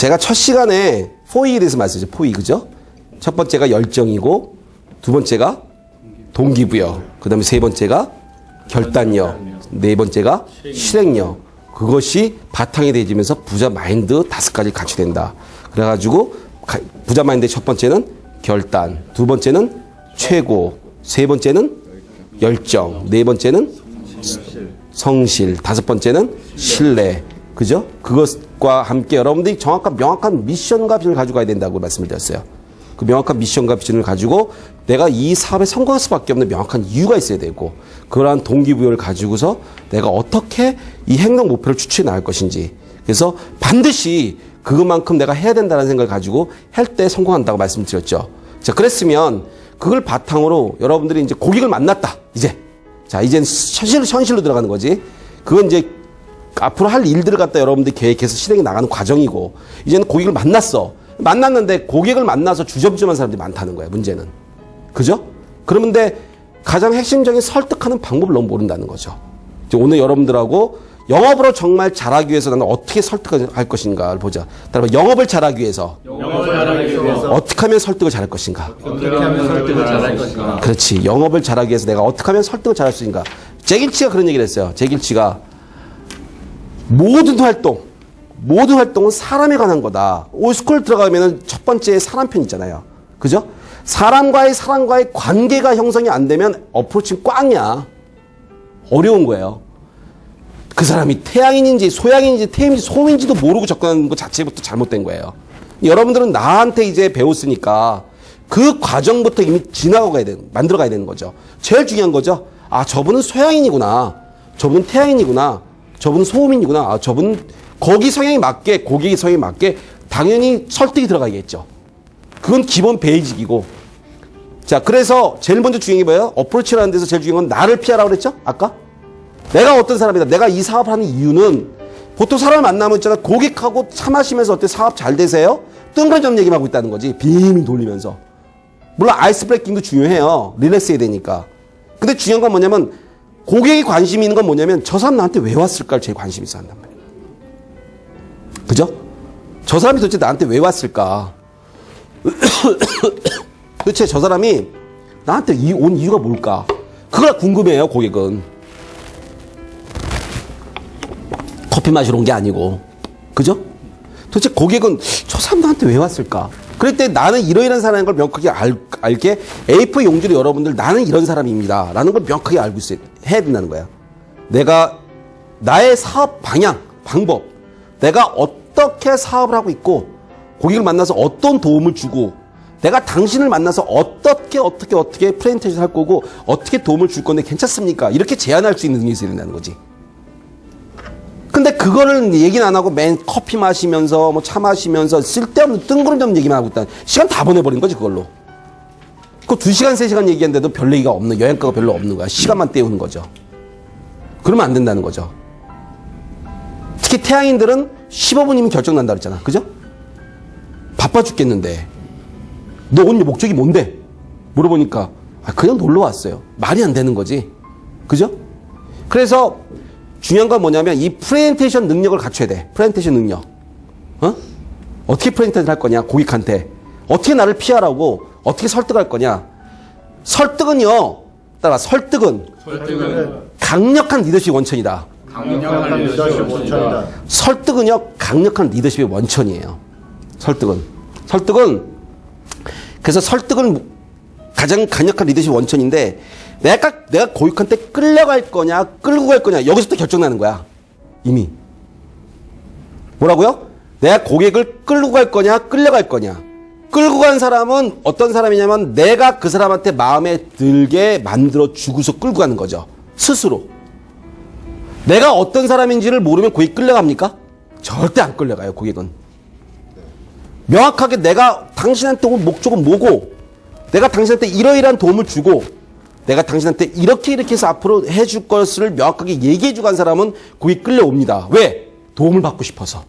제가 첫 시간에 포이에 대해서 말씀드렸죠. 포이 그죠? 첫 번째가 열정이고 두 번째가 동기부여. 그 다음에 세 번째가 결단력. 네 번째가 실행력. 그것이 바탕이 되지면서 부자 마인드 다섯 가지 같이 된다. 그래가지고 가- 부자 마인드의 첫 번째는 결단, 두 번째는 최고, 세 번째는 열정, 네 번째는 성실, 다섯 번째는 신뢰. 그죠? 그것과 함께 여러분들이 정확한 명확한 미션과 비전을 가지고 가야 된다고 말씀을 드렸어요. 그 명확한 미션과 비전을 가지고 내가 이 사업에 성공할 수밖에 없는 명확한 이유가 있어야 되고 그러한 동기부여를 가지고서 내가 어떻게 이 행동 목표를 추출해 나갈 것인지 그래서 반드시 그것만큼 내가 해야 된다는 생각을 가지고 할 때 성공한다고 말씀드렸죠. 자, 그랬으면 그걸 바탕으로 여러분들이 이제 고객을 만났다. 이제. 자, 이제는 현실, 현실로 들어가는 거지. 그건 이제 앞으로 할 일들을 갖다 여러분들이 계획해서 실행해 나가는 과정이고, 이제는 고객을 만났어. 만났는데 고객을 만나서 주저부저한 사람들이 많다는 거야, 문제는. 그죠? 그러는데 가장 핵심적인 설득하는 방법을 너무 모른다는 거죠. 이제 오늘 여러분들하고 영업으로 정말 잘하기 위해서 나는 어떻게 설득할 것인가를 보자. 따라서 영업을 잘하기 위해서 영업을 잘하기 위해서 어떻게 하면 설득을 잘할 것인가. 어떻게 하면 설득을 잘할 것인가. 그렇지. 영업을 잘하기 위해서 내가 어떻게 하면 설득을 잘할 수 있는가. 제길치가 그런 얘기를 했어요. 제길치가 모든 활동, 모든 활동은 사람에 관한 거다. 올스쿨 들어가면은 첫 번째 사람 편 있잖아요. 그죠? 사람과의 사람과의 관계가 형성이 안 되면 어프로치는 꽝이야. 어려운 거예요. 그 사람이 태양인인지 소양인지 태임인지 소인지도 모르고 접근하는 것 자체부터 잘못된 거예요. 여러분들은 나한테 이제 배웠으니까 그 과정부터 이미 지나고 가야 되는, 만들어 가야 되는 거죠. 제일 중요한 거죠. 아, 저분은 소양인이구나. 저분은 태양인이구나. 저분은 소음인이구나. 아, 저분은 거기 성향에 맞게, 고객의 성향에 맞게 당연히 설득이 들어가겠죠. 그건 기본 베이직이고. 자, 그래서 제일 먼저 중요한 게 뭐예요? 어프로치라는 데서 제일 중요한 건 나를 피하라고 그랬죠? 아까? 내가 어떤 사람이다. 내가 이 사업을 하는 이유는 보통 사람을 만나면 있잖아. 고객하고 차 마시면서 어때 사업 잘 되세요? 뜬그런 얘기만 하고 있다는 거지. 빙 돌리면서. 물론 아이스 브레이킹도 중요해요. 릴렉스 해야 되니까. 근데 중요한 건 뭐냐면 고객이 관심이 있는 건 뭐냐면 저 사람 나한테 왜 왔을까를 제일 관심이 있어 한단 말이에요. 그죠? 저 사람이 도대체 나한테 왜 왔을까? 도대체 저 사람이 나한테 이- 온 이유가 뭘까? 그걸 궁금해요, 고객은. 커피 마시러 온 게 아니고. 그죠? 도대체 고객은 저 사람 나한테 왜 왔을까? 그럴 때 나는 이러이러한 사람인 걸 명확하게 알, 알게 A4 용지로 여러분들 나는 이런 사람입니다. 라는 걸 명확하게 알고 있어야 해야 된다는 거야. 내가 나의 사업 방향, 방법, 내가 어떻게 사업을 하고 있고 고객을 만나서 어떤 도움을 주고 내가 당신을 만나서 어떻게 어떻게 어떻게 프레젠테이션 할 거고 어떻게 도움을 줄 건데 괜찮습니까? 이렇게 제안할 수 있는 능력이 있어야 된다는 거지. 근데 그거를 얘기는 안 하고 맨 커피 마시면서 뭐 차 마시면서 쓸데없는 뜬구름 잡는 얘기만 하고 있다. 시간 다 보내버린 거지 그걸로. 그두 시간 세 시간 얘기했는데도 별 얘기가 없는 여행가가 별로 없는 거야. 시간만 때우는 거죠. 그러면 안 된다는 거죠. 특히 태양인들은 15분이면 결정 난다 그랬잖아. 그죠? 바빠 죽겠는데. 너 오늘 목적이 뭔데? 물어보니까 아, 그냥 놀러 왔어요. 말이 안 되는 거지. 그죠? 그래서 중요한 건 뭐냐면 이 프레젠테이션 능력을 갖춰야 돼. 프레젠테이션 능력. 어? 어떻게 프레젠테이션 할 거냐? 고객한테. 어떻게 나를 피하라고? 어떻게 설득할 거냐? 설득은요. 따라 설득은 설득은 강력한 리더십 원천이다. 강력한 리더십 원천이다. 설득은요 강력한 리더십의 원천이에요. 설득은 설득은 그래서 설득은 가장 강력한 리더십 원천인데 내가 내가 고객한테 끌려갈 거냐 끌고 갈 거냐 여기서부터 결정나는 거야 이미 뭐라고요? 내가 고객을 끌고 갈 거냐 끌려갈 거냐 끌고 간 사람은 어떤 사람이냐면 내가 그 사람한테 마음에 들게 만들어 주고서 끌고 가는 거죠 스스로 내가 어떤 사람인지를 모르면 고객 끌려갑니까? 절대 안 끌려가요, 고객은. 명확하게 내가 당신한테 온 목적은 뭐고, 내가 당신한테 이러이러한 도움을 주고, 내가 당신한테 이렇게 이렇게 해서 앞으로 해줄 것을 명확하게 얘기해 주고 간 사람은 고객 끌려옵니다. 왜? 도움을 받고 싶어서.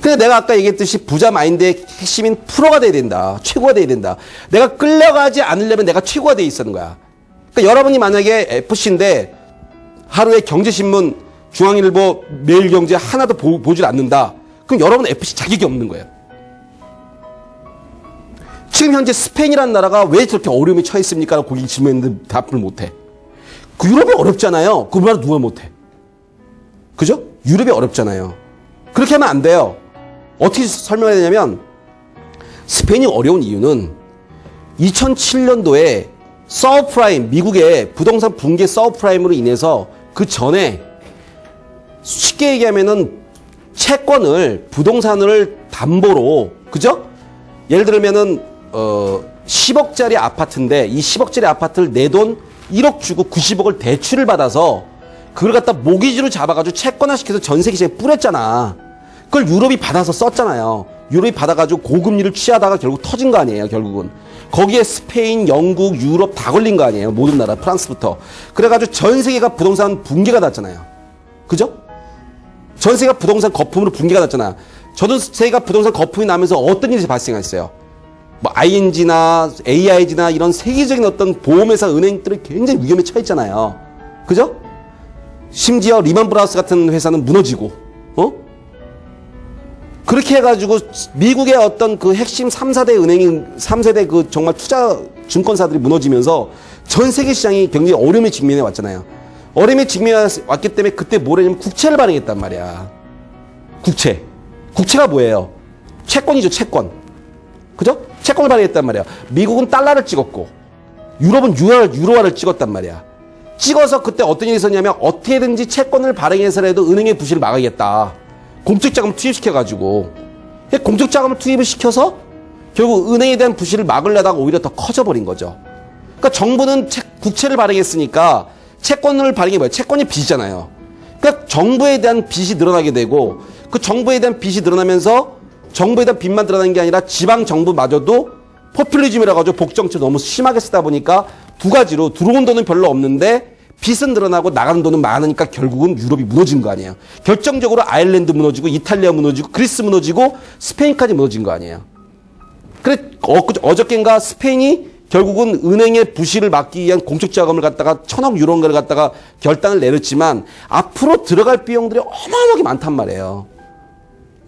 근데 내가 아까 얘기했듯이 부자 마인드의 핵심인 프로가 돼야 된다. 최고가 돼야 된다. 내가 끌려가지 않으려면 내가 최고가 돼 있었는 거야. 그러니까 여러분이 만약에 FC인데 하루에 경제신문, 중앙일보, 매일경제 하나도 보, 보질 않는다. 그럼 여러분 FC 자격이 없는 거예요. 지금 현재 스페인이라는 나라가 왜 저렇게 어려움에 처했습니까? 라고 고객이 질문했는데 답을 못해. 그 유럽이 어렵잖아요. 그 말을 누가 못해? 그죠? 유럽이 어렵잖아요. 그렇게 하면 안 돼요. 어떻게 설명해야 되냐면 스페인이 어려운 이유는 2007년도에 서프라임 미국의 부동산 붕괴 서프라임으로 인해서 그 전에 쉽게 얘기하면은 채권을 부동산을 담보로 그죠? 예를 들면은 어 10억짜리 아파트인데 이 10억짜리 아파트를 내 돈 1억 주고 90억을 대출을 받아서 그걸 갖다 모기지로 잡아가지고 채권화 시켜서 전 세계적에 뿌렸잖아. 그걸 유럽이 받아서 썼잖아요. 유럽이 받아가지고 고금리를 취하다가 결국 터진 거 아니에요, 결국은. 거기에 스페인, 영국, 유럽 다 걸린 거 아니에요. 모든 나라, 프랑스부터. 그래가지고 전 세계가 부동산 붕괴가 났잖아요. 그죠? 전 세계가 부동산 거품으로 붕괴가 났잖아. 전 세계가 부동산 거품이 나면서 어떤 일이 발생했어요? 뭐 ING나 AIG나 이런 세계적인 어떤 보험회사 은행들이 굉장히 위험에 처했잖아요. 그죠? 심지어 리만 브라더스 같은 회사는 무너지고, 어? 그렇게 해가지고 미국의 어떤 그 핵심 3사대 은행이 3세대 그 정말 투자 증권사들이 무너지면서 전 세계 시장이 굉장히 어려움에 직면해 왔잖아요. 어려움에 직면해 왔기 때문에 그때 뭘 했냐면 국채를 발행했단 말이야. 국채. 국채가 뭐예요? 채권이죠, 채권. 그죠? 채권을 발행했단 말이야. 미국은 달러를 찍었고, 유럽은 유로, 유로화를 찍었단 말이야. 찍어서 그때 어떤 일이 있었냐면 어떻게든지 채권을 발행해서라도 은행의 부실을 막아야겠다. 공적 자금 투입시켜가지고 공적 자금을 투입을 시켜서 결국 은행에 대한 부실을 막으려다가 오히려 더 커져버린 거죠. 그러니까 정부는 채- 국채를 발행했으니까 채권을 발행해 뭐야? 채권이 빚이잖아요. 그러니까 정부에 대한 빚이 늘어나게 되고 그 정부에 대한 빚이 늘어나면서 정부에 대한 빚만 늘어나는 게 아니라 지방 정부마저도 포퓰리즘이라 가지고 복정치 너무 심하게 쓰다 보니까 두 가지로 들어온 돈은 별로 없는데 빚은 늘어나고 나가는 돈은 많으니까 결국은 유럽이 무너진 거 아니에요. 결정적으로 아일랜드 무너지고 이탈리아 무너지고 그리스 무너지고 스페인까지 무너진 거 아니에요. 그래 어저께인가 스페인이 결국은 은행의 부실을 막기 위한 공적 자금을 갖다가 천억 유로인가를 갖다가 결단을 내렸지만 앞으로 들어갈 비용들이 어마어마하게 많단 말이에요.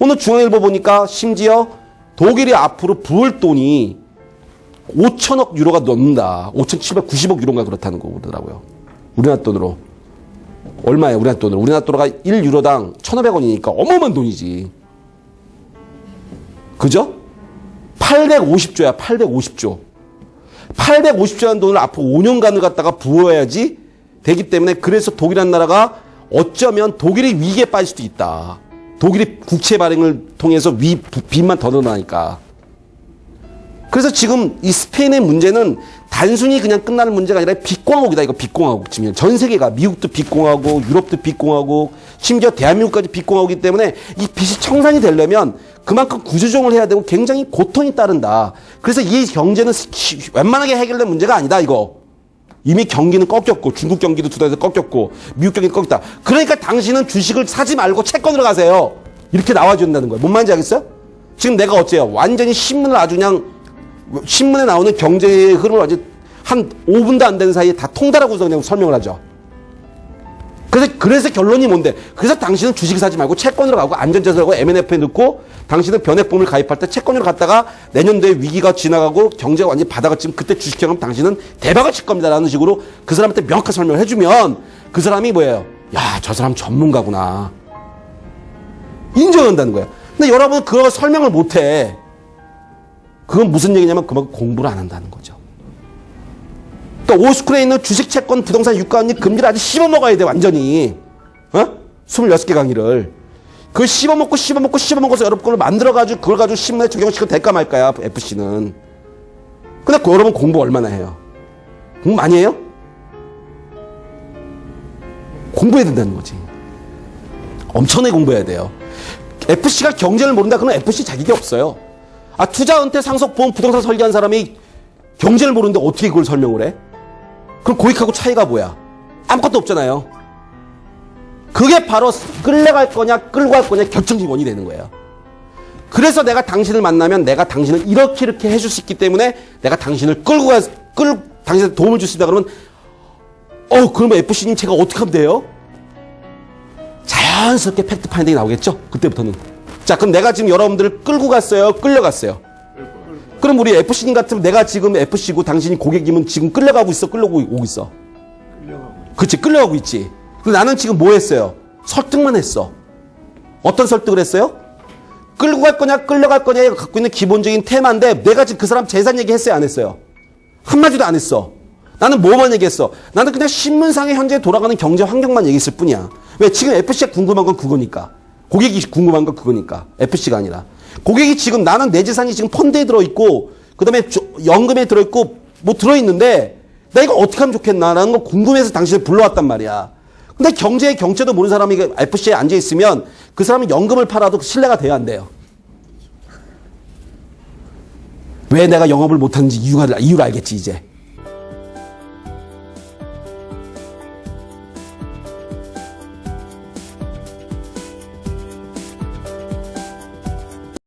오늘 중앙일보 보니까 심지어 독일이 앞으로 부을 돈이 5천억 유로가 넘는다. 5,790억 유로가 그렇다는 거 그러더라고요. 우리나라 돈으로. 얼마예요, 우리나라 돈으로? 우리나라 돈으로가 1유로당 1,500원이니까 어마어마한 돈이지. 그죠? 850조야, 850조. 850조라는 돈을 앞으로 5년간을 갖다가 부어야지 되기 때문에 그래서 독일이라는 나라가 어쩌면 독일이 위기에 빠질 수도 있다. 독일이 국채 발행을 통해서 위, 부- 빚만 더 늘어나니까. 그래서 지금 이 스페인의 문제는 단순히 그냥 끝나는 문제가 아니라 빚공화국이다. 이거 빚공화국 지금 전 세계가 미국도 빚공화국, 유럽도 빚공화국, 심지어 대한민국까지 빚공화국이기 때문에 이 빚이 청산이 되려면 그만큼 구조조정을 해야 되고 굉장히 고통이 따른다. 그래서 이 경제는 시- 웬만하게 해결된 문제가 아니다. 이거. 이미 경기는 꺾였고 중국 경기도 두 달에서 꺾였고 미국 경기도 꺾였다. 그러니까 당신은 주식을 사지 말고 채권으로 가세요. 이렇게 나와준다는 거예요. 뭔 말인지 알겠어요? 지금 내가 어째요? 완전히 신문을 아주 그냥 신문에 나오는 경제의 흐름을 아주 한 5분도 안 되는 사이에 다 통달하고서 그냥 설명을 하죠. 그래서, 그래서 결론이 뭔데? 그래서 당신은 주식 사지 말고 채권으로 가고 안전자산하고 M&F에 넣고 당신은 변액보험을 가입할 때 채권으로 갔다가 내년도에 위기가 지나가고 경제가 완전히 바닥을 치면 그때 주식형 하면 당신은 대박을 칠 겁니다라는 식으로 그 사람한테 명확한 설명을 해주면 그 사람이 뭐예요? 야, 저 사람 전문가구나. 인정한다는 거예요. 근데 여러분 그거 설명을 못 해. 그건 무슨 얘기냐면 그만큼 공부를 안 한다는 거죠. 또 오스쿨에 있는 주식 채권 부동산 유가 언니 금리를 아주 씹어 먹어야 돼 완전히. 어? 26개 강의를. 그걸 씹어 먹고 씹어 먹고 씹어 먹어서 여러분 걸로 만들어 가지고 그걸 가지고 신문에 적용시켜 될까 말까야 FC는. 근데 그 여러분 공부 얼마나 해요? 공부 많이 해요? 공부해야 된다는 거지. 엄청나게 공부해야 돼요. FC가 경제를 모른다 그러면 FC 자격이 없어요. 아 투자 은퇴 상속 보험 부동산 설계한 사람이 경제를 모르는데 어떻게 그걸 설명을 해? 그럼 고익하고 차이가 뭐야? 아무것도 없잖아요. 그게 바로 끌려갈 거냐 끌고 갈 거냐 결정적 원이 되는 거예요. 그래서 내가 당신을 만나면 내가 당신을 이렇게 이렇게 해줄 수 있기 때문에 내가 당신을 끌고 가, 끌, 당신한테 도움을 줄 수 있다 그러면 어, 그러면 FC님 제가 어떻게 하면 돼요? 자연스럽게 팩트 파인딩이 나오겠죠? 그때부터는. 자, 그럼 내가 지금 여러분들을 끌고 갔어요? 끌려갔어요? 그럼 우리 FC님 같으면 내가 지금 FC고 당신이 고객이면 지금 끌려가고 있어? 끌려오고 있어? 그치, 끌려가고 있지. 근데 나는 지금 뭐 했어요? 설득만 했어. 어떤 설득을 했어요? 끌고 갈 거냐, 끌려갈 거냐가 갖고 있는 기본적인 테마인데 내가 지금 그 사람 재산 얘기 했어요? 안 했어요? 한마디도 안 했어. 나는 뭐만 얘기했어? 나는 그냥 신문상에 현재 돌아가는 경제 환경만 얘기했을 뿐이야. 왜? 지금 FC가 궁금한 건 그거니까. 고객이 궁금한 건 그거니까. FC가 아니라. 고객이 지금 나는 내 재산이 지금 펀드에 들어있고, 그 다음에 연금에 들어있고, 뭐 들어있는데, 나 이거 어떻게 하면 좋겠나라는 거 궁금해서 당신을 불러왔단 말이야. 근데 경제의 경제도 모르는 사람이 FC에 앉아있으면 그 사람은 연금을 팔아도 신뢰가 돼야 안 돼요. 왜 내가 영업을 못하는지 이유가, 이유를 알겠지, 이제.